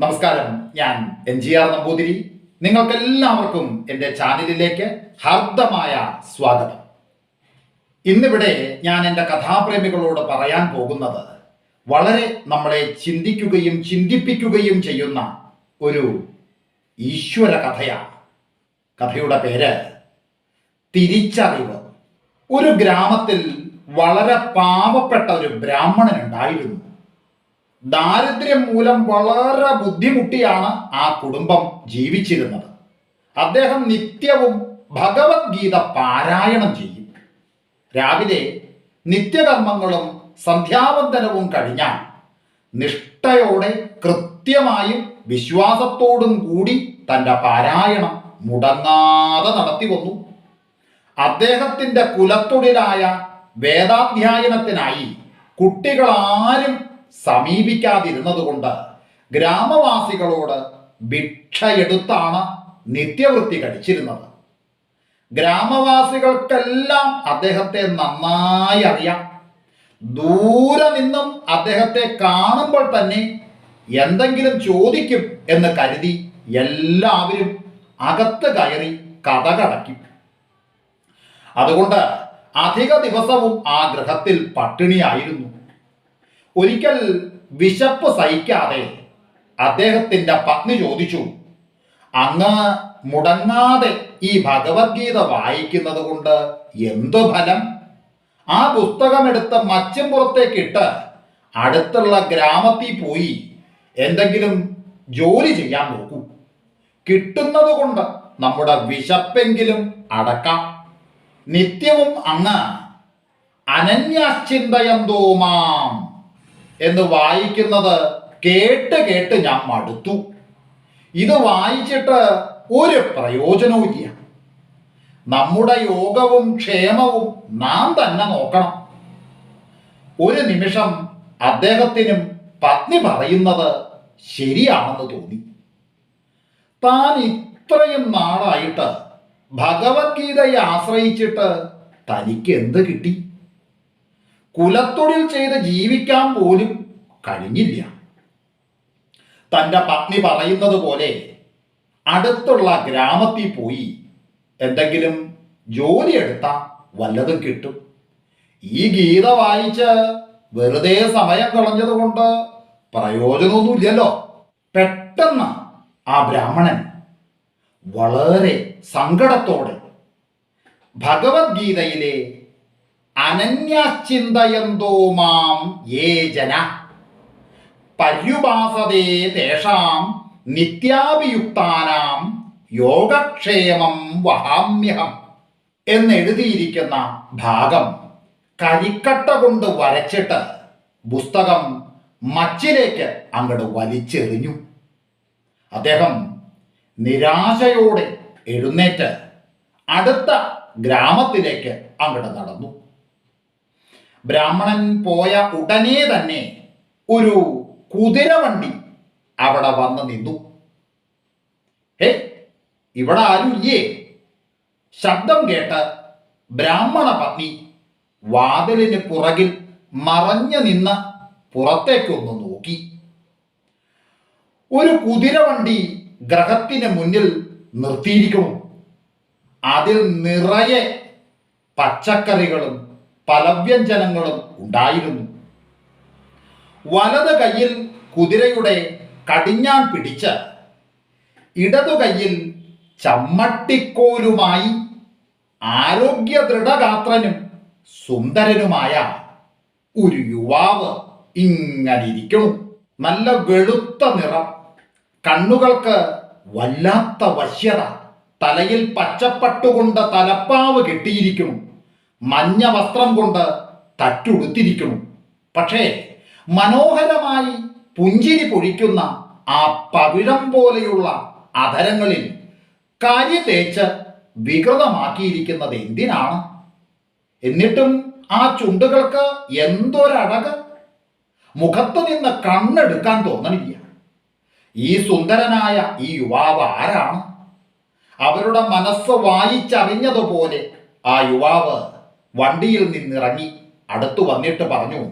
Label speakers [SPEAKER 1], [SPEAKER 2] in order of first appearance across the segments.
[SPEAKER 1] നമസ്കാരം ഞാൻ N G R Namboothiri. നിങ്ങൾക്കെല്ലാവർക്കും എന്റെ ചാനലിലേക്ക് ഹാർദമായ സ്വാഗതം. ഇന്നിവിടെ ഞാൻ എന്റെ കഥാപ്രേമികളോട് പറയാൻ പോകുന്നത് വളരെ നമ്മളെ ചിന്തിക്കുകയും ചിന്തിപ്പിക്കുകയും ചെയ്യുന്ന ഒരു ഈശ്വര കഥയാണ്. കഥയുടെ പേര് തിരിച്ചറിവ്. ഒരു ഗ്രാമത്തിൽ വളരെ പാവപ്പെട്ട ഒരു ബ്രാഹ്മണൻ ഉണ്ടായിരുന്നു ദാരിദ്ര്യം മൂലം വളരെ ബുദ്ധിമുട്ടിയാണ് ആ കുടുംബം ജീവിച്ചിരുന്നത്. അദ്ദേഹം നിത്യവും ഭഗവത്ഗീത പാരായണം ചെയ്യും. രാവിലെ നിത്യകർമ്മങ്ങളും സന്ധ്യാവന്തനവും കഴിഞ്ഞാൽ നിഷ്ഠയോടെ കൃത്യമായും വിശ്വാസത്തോടും കൂടി തന്റെ പാരായണം മുടങ്ങാതെ നടത്തി വന്നു. അദ്ദേഹത്തിന്റെ കുലത്തൊഴിലായ വേദാധ്യായനത്തിനായി കുട്ടികളാരും സമീപിക്കാതിരുന്നതുകൊണ്ട് ഗ്രാമവാസികളോട് ഭിക്ഷയെടുത്താണ് നിത്യവൃത്തി കഴിച്ചിരുന്നത്. ഗ്രാമവാസികൾക്കെല്ലാം അദ്ദേഹത്തെ നന്നായി അറിയാം. ദൂരെ നിന്നും അദ്ദേഹത്തെ കാണുമ്പോൾ തന്നെ എന്തെങ്കിലും ചോദിക്കും എന്ന് കരുതി എല്ലാവരും അകത്ത് കയറി കഥകടക്കും. അതുകൊണ്ട് അധിക ദിവസവും ആ ഗൃഹത്തിൽ പട്ടിണിയായിരുന്നു. ഒരിക്കൽ വിശപ്പ് സഹിക്കാതെ അദ്ദേഹത്തിന്റെ പത്നി ചോദിച്ചു അങ്ങ് മുടങ്ങാതെ ഈ ഭഗവത്ഗീത വായിക്കുന്നത് കൊണ്ട് എന്തു ഫലം? ആ പുസ്തകമെടുത്ത് മച്ചമ്പുറത്തേക്കിട്ട് അടുത്തുള്ള ഗ്രാമത്തിൽ പോയി എന്തെങ്കിലും ജോലി ചെയ്യാൻ നോക്കൂ. കിട്ടുന്നത് കൊണ്ട് നമ്മുടെ വിശപ്പെങ്കിലും അടക്കാം. നിത്യവും അങ്ങ് അനന്യാശ്ചിന്തയന്തോ മാം എന്ന് വായിക്കുന്നത് കേട്ട് കേട്ട് ഞാൻ മടുത്തു. ഇത് വായിച്ചിട്ട് ഒരു പ്രയോജനവും ഇല്ല. നമ്മുടെ യോഗവും ക്ഷേമവും നാം തന്നെ നോക്കണം. ഒരു നിമിഷം അദ്ദേഹത്തിനും പത്നി പറയുന്നത് ശരിയാണെന്ന് തോന്നി. താൻ ഇത്രയും നാളായിട്ട് ഭഗവത്ഗീതയെ ആശ്രയിച്ചിട്ട് തനിക്ക് എന്ത് കിട്ടി? കുലത്തൊഴിൽ ചെയ്ത് ജീവിക്കാൻ പോലും കഴിഞ്ഞില്ല. തന്റെ പത്നി പറയുന്നത് പോലെ അടുത്തുള്ള ഗ്രാമത്തിൽ പോയി എന്തെങ്കിലും ജോലി എടുത്താൽ വല്ലതും കിട്ടും. ഈ ഗീത വായിച്ച് വെറുതെ സമയം കളഞ്ഞത് കൊണ്ട് പ്രയോജനമൊന്നുമില്ലല്ലോ. പെട്ടെന്ന് ആ ബ്രാഹ്മണൻ വളരെ സങ്കടത്തോടെ ഭഗവത്ഗീതയിലെ അനന്യാശ്ചിന്തയന്തോ മാം യേ ജന. പര്യുപാസതേ തേഷാം നിത്യാഭിയുക്താനാം യോഗക്ഷേമം വഹാമ്യഹം എന്നെഴുതിയിരിക്കുന്ന ഭാഗം കരിക്കട്ട കൊണ്ട് വരച്ചിട്ട് പുസ്തകം മച്ചിലേക്ക് അങ്ങോട്ട് വലിച്ചെറിഞ്ഞു. അദ്ദേഹം നിരാശയോടെ എഴുന്നേറ്റ് അടുത്ത ഗ്രാമത്തിലേക്ക് അങ്ങോട്ട് നടന്നു. ബ്രാഹ്മണൻ പോയ ഉടനെ തന്നെ ഒരു കുതിരവണ്ടി അവിടെ വന്ന് നിന്നു. ഹേ ഇവിടെ ആരും ഇല്ലേ? ശബ്ദം കേട്ട് ബ്രാഹ്മണ പത്നി വാതിലിന് പുറകിൽ മറഞ്ഞു നിന്ന് പുറത്തേക്കൊന്ന് നോക്കി. ഒരു കുതിരവണ്ടി ഗ്രഹത്തിന് മുന്നിൽ നിർത്തിയിരിക്കുന്നു. അതിൽ നിറയെ പച്ചക്കറികളും പലവ്യഞ്ജനങ്ങളും ഉണ്ടായിരുന്നു. വലത് കയ്യിൽ കുതിരയുടെ കടിഞ്ഞാൻ പിടിച്ച് ഇടതു കയ്യിൽ ചമ്മട്ടിക്കോലുമായി ആരോഗ്യ ദൃഢഗാത്രനും സുന്ദരനുമായ ഒരു യുവാവ് ഇങ്ങനെ ഇരിക്കുന്നു നല്ല വെളുത്ത നിറം കണ്ണുകൾക്ക് വല്ലാത്ത വശ്യത തലയിൽ പച്ചപ്പട്ടുകൊണ്ട് തലപ്പാവ് കെട്ടിയിരിക്കുന്നു. മഞ്ഞ വസ്ത്രം കൊണ്ട് തട്ടുടുത്തിരിക്കുന്നു. പക്ഷേ മനോഹരമായി പുഞ്ചിരി പൊഴിക്കുന്ന ആ പവിഴം പോലെയുള്ള അധരങ്ങളിൽ കാര്യ തേച്ച് വികൃതമാക്കിയിരിക്കുന്നത് എന്തിനാണ്? എന്നിട്ടും ആ ചുണ്ടുകൾക്ക് എന്തൊരഴക് മുഖത്ത് നിന്ന് കണ്ണെടുക്കാൻ തോന്നണില്ല. ഈ സുന്ദരനായ ഈ യുവാവ് ആരാണ്? അവരുടെ മനസ്സ് വായിച്ചറിഞ്ഞതുപോലെ ആ യുവാവ് വണ്ടിയിൽ നിന്നിറങ്ങി അടുത്തു വന്നിട്ട് പറഞ്ഞു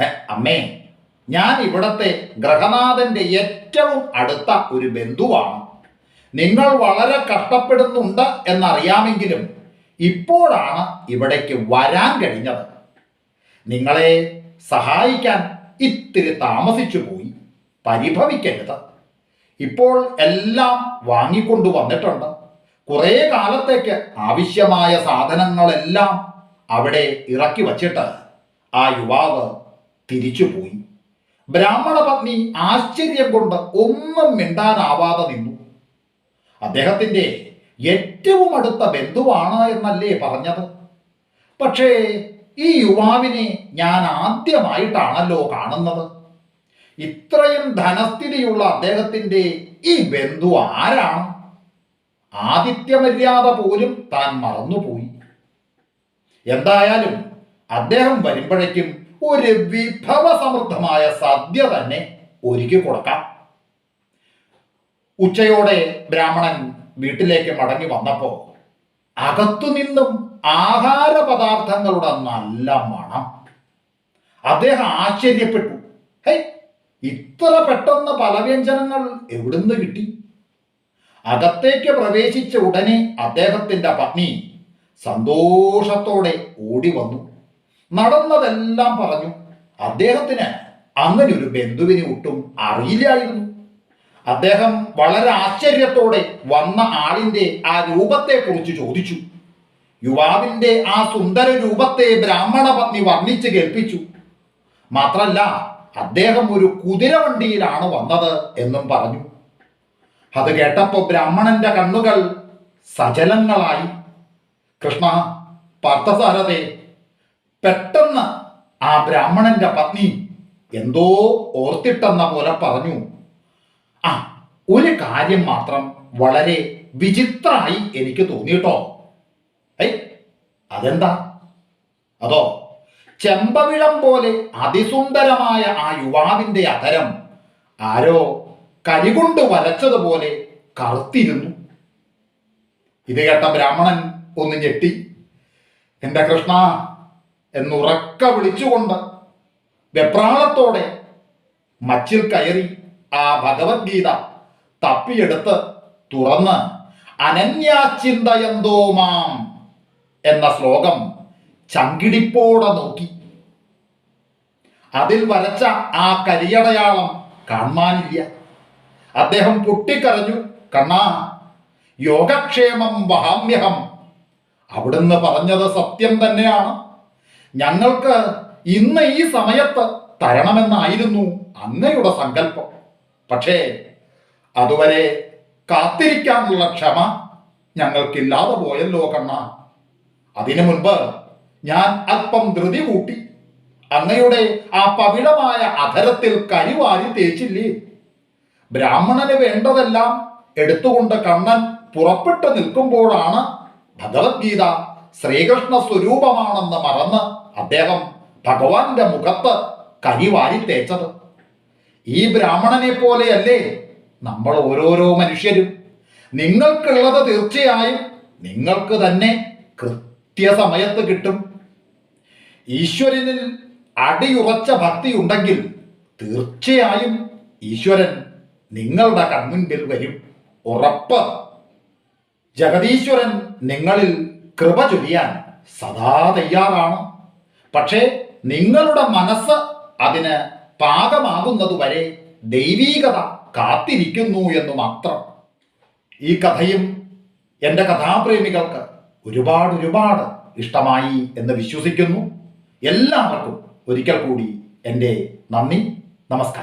[SPEAKER 1] "ഹെ, അമ്മേ ഞാൻ ഇവിടത്തെ ഗ്രഹനാഥന്റെ ഏറ്റവും അടുത്ത ഒരു ബന്ധുവാണ്. നിങ്ങൾ വളരെ കഷ്ടപ്പെടുന്നുണ്ട് എന്നറിയാമെങ്കിലും ഇപ്പോഴാണ് ഇവിടേക്ക് വരാൻ കഴിഞ്ഞത്. നിങ്ങളെ സഹായിക്കാൻ ഇത്തിരി താമസിച്ചു പോയി പരിഭവിക്കരുത്. ഇപ്പോൾ എല്ലാം വാങ്ങിക്കൊണ്ടു വന്നിട്ടുണ്ട്. കുറേ കാലത്തേക്ക് ആവശ്യമായ സാധനങ്ങളെല്ലാം അവിടെ ഇറക്കി വച്ചിട്ട് ആ യുവാവ് തിരിച്ചുപോയി ബ്രാഹ്മണ പത്നി ആശ്ചര്യം കൊണ്ട് ഒന്നും മിണ്ടാനാവാതെ നിന്നു. അദ്ദേഹത്തിന്റെ ഏറ്റവും അടുത്ത ബന്ധുവാണ് എന്നല്ലേ പറഞ്ഞത്? പക്ഷേ ഈ യുവാവിനെ ഞാൻ ആദ്യമായിട്ടാണല്ലോ കാണുന്നത്. ഇത്രയും ധനസ്ഥിതിയുള്ള അദ്ദേഹത്തിന്റെ ഈ ബന്ധു ആരാണ്? ആദിത്യമര്യാദ പോലും താൻ മറന്നുപോയി. എന്തായാലും അദ്ദേഹം വരുമ്പോഴേക്കും ഒരു വിഭവ സമൃദ്ധമായ സദ്യ തന്നെ ഒരുക്കി കൊടുക്കാം. ഉച്ചയോടെ ബ്രാഹ്മണൻ വീട്ടിലേക്ക് മടങ്ങി വന്നപ്പോ അകത്തുനിന്നും ആഹാര പദാർത്ഥങ്ങളുടെ നല്ല മണം. അദ്ദേഹം ആശ്ചര്യപ്പെട്ടു. ഹേ ഇത്ര പെട്ടെന്ന് പല വ്യഞ്ജനങ്ങൾ എവിടുന്ന് കിട്ടി? അകത്തേക്ക് പ്രവേശിച്ച ഉടനെ അദ്ദേഹത്തിന്റെ പത്നി സന്തോഷത്തോടെ ഓടി വന്നു. നടന്നതെല്ലാം പറഞ്ഞു. അദ്ദേഹത്തിന് അങ്ങനെ ഒരു ബന്ധുവിനെ ഒട്ടും അറിയില്ലായിരുന്നു. അദ്ദേഹം വളരെ ആശ്ചര്യത്തോടെ വന്ന ആളിന്റെ ആ രൂപത്തെ കുറിച്ച് ചോദിച്ചു. യുവാവിന്റെ ആ സുന്ദര രൂപത്തെ ബ്രാഹ്മണ പത്നി വർണിച്ച് കേൾപ്പിച്ചു. മാത്രല്ല അദ്ദേഹം ഒരു കുതിരവണ്ടിയിലാണ് വന്നത് എന്നും പറഞ്ഞു. അത് കേട്ടപ്പോ ബ്രാഹ്മണന്റെ കണ്ണുകൾ സജലങ്ങളായി. കൃഷ്ണ പാർത്ഥസാരതെ പെട്ടെന്ന് ആ ബ്രാഹ്മണന്റെ പത്നി എന്തോ ഓർത്തിട്ടെന്ന പോലെ പറഞ്ഞു. ആ ഒരു കാര്യം മാത്രം വളരെ വിചിത്രമായി എനിക്ക് തോന്നിയിട്ടോ. ഏ അതെന്താ? അതോ ചെമ്പവിളം പോലെ അതിസുന്ദരമായ ആ യുവാവിന്റെ അതരം ആരോ കരികൊണ്ട് വരച്ചതുപോലെ കറുത്തിരുന്നു. ഇത് കേട്ട ബ്രാഹ്മണൻ ഒന്ന് ഞെട്ടി. എന്റെ കൃഷ്ണ എന്നുറക്ക വിളിച്ചുകൊണ്ട് വെപ്രാളത്തോടെ മച്ചിൽ കയറി ആ ഭഗവത്ഗീത തപ്പിയെടുത്ത് തുറന്ന് അനന്യാചിന്തയന്തോ മാം എന്ന ശ്ലോകം ചങ്കിടിപ്പോടെ നോക്കി. അതിൽ വരച്ച ആ കരിയടയാളം കാണാനില്ല അദ്ദേഹം പൊട്ടിക്കരഞ്ഞു. കണ്ണാ യോഗക്ഷേമം വഹാമ്യഹം. അവിടുന്ന് പറഞ്ഞത് സത്യം തന്നെയാണ്. ഞങ്ങൾക്ക് ഇന്ന് ഈ സമയത്ത് തരണമെന്നായിരുന്നു അങ്ങയുടെ സങ്കല്പം. പക്ഷേ അതുവരെ കാത്തിരിക്കാനുള്ള ക്ഷമ ഞങ്ങൾക്കില്ലാതെ പോയല്ലോ കണ്ണ. അതിനു മുൻപ് ഞാൻ അല്പം ധൃതി കൂട്ടി. അങ്ങയുടെ ആ പവിഴമായ അധരത്തിൽ കരിവാരി തേച്ചില്ലേ? ബ്രാഹ്മണന് വേണ്ടതെല്ലാം എടുത്തുകൊണ്ട് കണ്ണൻ പുറപ്പെട്ടു നിൽക്കുമ്പോഴാണ് ഭഗവത്ഗീത ശ്രീകൃഷ്ണ സ്വരൂപമാണെന്ന് മറന്ന് അദ്ദേഹം ഭഗവാന്റെ മുഖത്ത് കരിവാരി തേച്ചത്. ഈ ബ്രാഹ്മണനെ പോലെയല്ലേ നമ്മൾ ഓരോരോ മനുഷ്യരും. നിങ്ങൾക്കുള്ളത് തീർച്ചയായും നിങ്ങൾക്ക് തന്നെ കൃത്യസമയത്ത് കിട്ടും. ഈശ്വരനിൽ അടിയുറച്ച ഭക്തി ഉണ്ടെങ്കിൽ തീർച്ചയായും ഈശ്വരൻ നിങ്ങളുടെ കൺമുൻപിൽ വരും ഉറപ്പ്. ജഗദീശ്വരൻ നിങ്ങളിൽ കൃപ ചൊരിയാൻ സദാ തയ്യാറാണ്. പക്ഷേ നിങ്ങളുടെ മനസ്സ് അതിന് പാകമാകുന്നതുവരെ ദൈവീകത കാത്തിരിക്കുന്നു എന്ന് മാത്രം. ഈ കഥയും എന്റെ കഥാപ്രേമികൾക്ക് ഒരുപാട് ഒരുപാട് ഇഷ്ടമായി എന്ന് വിശ്വസിക്കുന്നു. എല്ലാവർക്കും ഒരിക്കൽ കൂടി എന്റെ നന്ദി നമസ്കാരം.